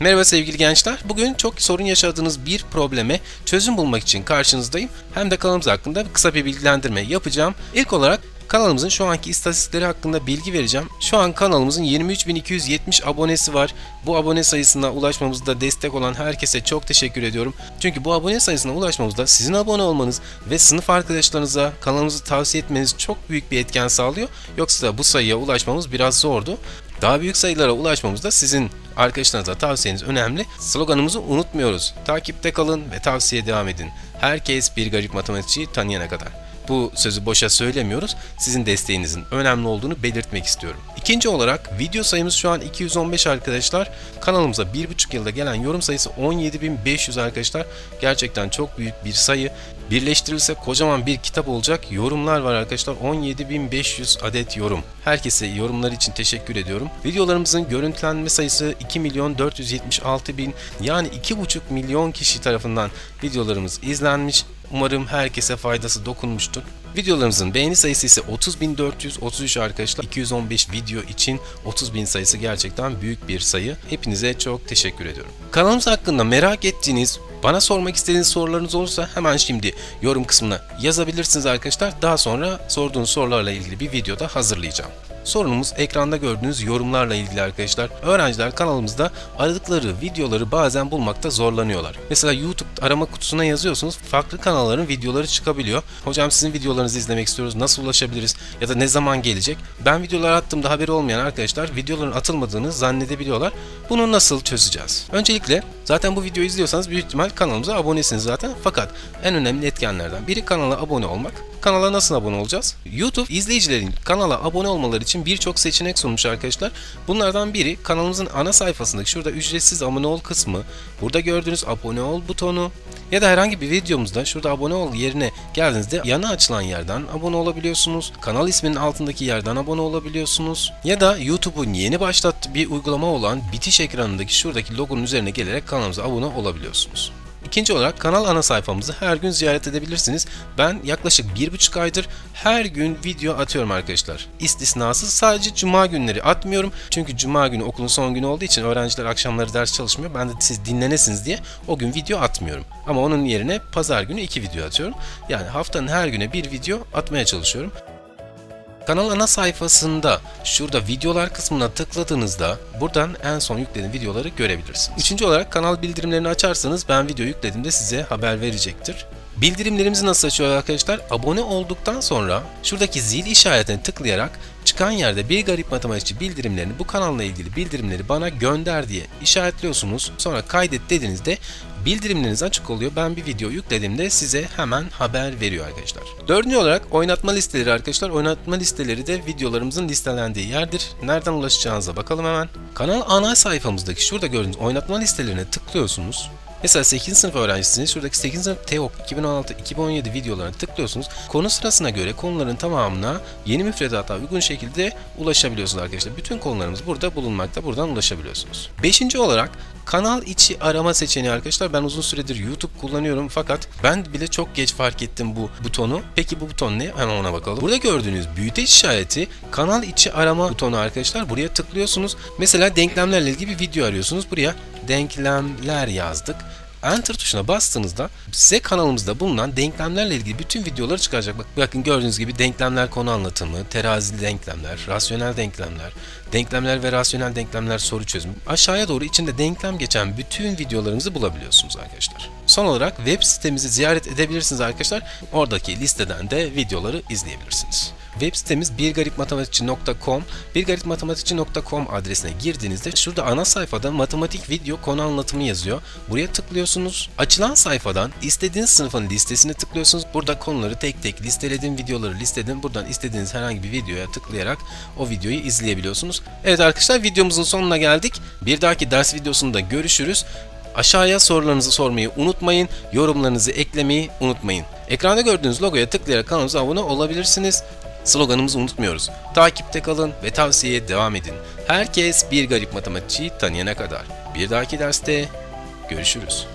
Merhaba sevgili gençler. Bugün çok sorun yaşadığınız bir probleme çözüm bulmak için karşınızdayım. Hem de kanalımız hakkında kısa bir bilgilendirme yapacağım. İlk olarak kanalımızın şu anki istatistikleri hakkında bilgi vereceğim. Şu an kanalımızın 23.270 abonesi var. Bu abone sayısına ulaşmamızda destek olan herkese çok teşekkür ediyorum. Çünkü bu abone sayısına ulaşmamızda sizin abone olmanız ve sınıf arkadaşlarınıza kanalımızı tavsiye etmeniz çok büyük bir etken sağlıyor. Yoksa bu sayıya ulaşmamız biraz zordu. Daha büyük sayılara ulaşmamızda sizin arkadaşlarınıza tavsiyeniz önemli. Sloganımızı unutmuyoruz. Takipte kalın ve tavsiye devam edin. Herkes bir garip matematikçiyi tanıyana kadar. Bu sözü boşa söylemiyoruz. Sizin desteğinizin önemli olduğunu belirtmek istiyorum. İkinci olarak video sayımız şu an 215 arkadaşlar. Kanalımıza 1,5 yılda gelen yorum sayısı 17.500 arkadaşlar. Gerçekten çok büyük bir sayı. Birleştirilse kocaman bir kitap olacak. Yorumlar var arkadaşlar. 17.500 adet yorum. Herkese yorumlar için teşekkür ediyorum. Videolarımızın görüntülenme sayısı 2 milyon 476 bin yani 2,5 milyon kişi tarafından videolarımız izlenmiş. Umarım herkese faydası dokunmuştur. Videolarımızın beğeni sayısı ise 30.433 arkadaşlar. 215 video için 30.000 sayısı gerçekten büyük bir sayı. Hepinize çok teşekkür ediyorum. Kanalımız hakkında merak ettiğiniz, bana sormak istediğiniz sorularınız olursa hemen şimdi yorum kısmına yazabilirsiniz arkadaşlar. Daha sonra sorduğunuz sorularla ilgili bir videoda hazırlayacağım. Sorunumuz ekranda gördüğünüz yorumlarla ilgili arkadaşlar. Öğrenciler kanalımızda aradıkları videoları bazen bulmakta zorlanıyorlar. Mesela YouTube arama kutusuna yazıyorsunuz. Farklı kanalların videoları çıkabiliyor. Hocam sizin videolarınızı izlemek istiyoruz. Nasıl ulaşabiliriz? Ya da ne zaman gelecek? Ben videolar attığımda haberi olmayan arkadaşlar videoların atılmadığını zannedebiliyorlar. Bunu nasıl çözeceğiz? Öncelikle zaten bu videoyu izliyorsanız büyük ihtimal kanalımıza abonesiniz zaten. Fakat en önemli etkenlerden biri kanala abone olmak. Kanala nasıl abone olacağız? YouTube izleyicilerin kanala abone olmaları için birçok seçenek sunmuş arkadaşlar. Bunlardan biri kanalımızın ana sayfasındaki şurada ücretsiz abone ol kısmı, burada gördüğünüz abone ol butonu ya da herhangi bir videomuzda şurada abone ol yerine geldiğinizde yana açılan yerden abone olabiliyorsunuz. Kanal isminin altındaki yerden abone olabiliyorsunuz. Ya da YouTube'un yeni başlattığı bir uygulama olan bitiş ekranındaki şuradaki logonun üzerine gelerek kanalımıza abone olabiliyorsunuz. İkinci olarak kanal ana sayfamızı her gün ziyaret edebilirsiniz. Ben yaklaşık bir buçuk aydır her gün video atıyorum arkadaşlar. İstisnasız sadece cuma günleri atmıyorum. Çünkü cuma günü okulun son günü olduğu için öğrenciler akşamları ders çalışmıyor. Ben de siz dinlenesiniz diye o gün video atmıyorum. Ama onun yerine pazar günü iki video atıyorum. Yani haftanın her güne bir video atmaya çalışıyorum. Kanal ana sayfasında şurada videolar kısmına tıkladığınızda buradan en son yüklediğim videoları görebilirsiniz. Üçüncü olarak kanal bildirimlerini açarsanız ben video yüklediğimde size haber verecektir. Bildirimlerimizi nasıl açıyoruz arkadaşlar? Abone olduktan sonra şuradaki zil işaretine tıklayarak çıkan yerde bir garip matematikçi bildirimlerini bu kanalla ilgili bildirimleri bana gönder diye işaretliyorsunuz. Sonra kaydet dediğinizde bildirimleriniz açık oluyor. Ben bir video yüklediğimde size hemen haber veriyor arkadaşlar. Dördüncü olarak oynatma listeleri arkadaşlar. Oynatma listeleri de videolarımızın listelendiği yerdir. Nereden ulaşacağınıza bakalım hemen. Kanal ana sayfamızdaki şurada gördüğünüz oynatma listelerine tıklıyorsunuz. Mesela 8. sınıf öğrencisiniz. Şuradaki 8. sınıf TEOK 2016-2017 videolarına tıklıyorsunuz. Konu sırasına göre konuların tamamına yeni müfredata uygun şekilde ulaşabiliyorsunuz arkadaşlar. Bütün konularımız burada bulunmakta. Buradan ulaşabiliyorsunuz. Beşinci olarak kanal içi arama seçeneği arkadaşlar. Ben uzun süredir YouTube kullanıyorum fakat ben bile çok geç fark ettim bu butonu. Peki bu buton ne? Hemen ona bakalım. Burada gördüğünüz büyüteç işareti kanal içi arama butonu arkadaşlar. Buraya tıklıyorsunuz. Mesela denklemlerle ilgili bir video arıyorsunuz. Buraya denklemler yazdık. Enter tuşuna bastığınızda size kanalımızda bulunan denklemlerle ilgili bütün videoları çıkaracak. Bak, bakın gördüğünüz gibi denklemler konu anlatımı, terazili denklemler, rasyonel denklemler, denklemler ve rasyonel denklemler soru çözümü. Aşağıya doğru içinde denklem geçen bütün videolarımızı bulabiliyorsunuz arkadaşlar. Son olarak web sitemizi ziyaret edebilirsiniz arkadaşlar. Oradaki listeden de videoları izleyebilirsiniz. Web sitemiz birgaripmatematikçi.com birgaripmatematikçi.com adresine girdiğinizde şurada ana sayfada matematik video konu anlatımı yazıyor. Buraya tıklıyorsunuz. Açılan sayfadan istediğiniz sınıfın listesine tıklıyorsunuz. Burada konuları tek tek listeledim, videoları listeledim. Buradan istediğiniz herhangi bir videoya tıklayarak o videoyu izleyebiliyorsunuz. Evet arkadaşlar videomuzun sonuna geldik. Bir dahaki ders videosunda görüşürüz. Aşağıya sorularınızı sormayı unutmayın, yorumlarınızı eklemeyi unutmayın. Ekranda gördüğünüz logoya tıklayarak kanalımıza abone olabilirsiniz. Sloganımızı unutmuyoruz. Takipte kalın ve tavsiyeye devam edin. Herkes bir garip matematikçiyi tanıyana kadar. Bir dahaki derste görüşürüz.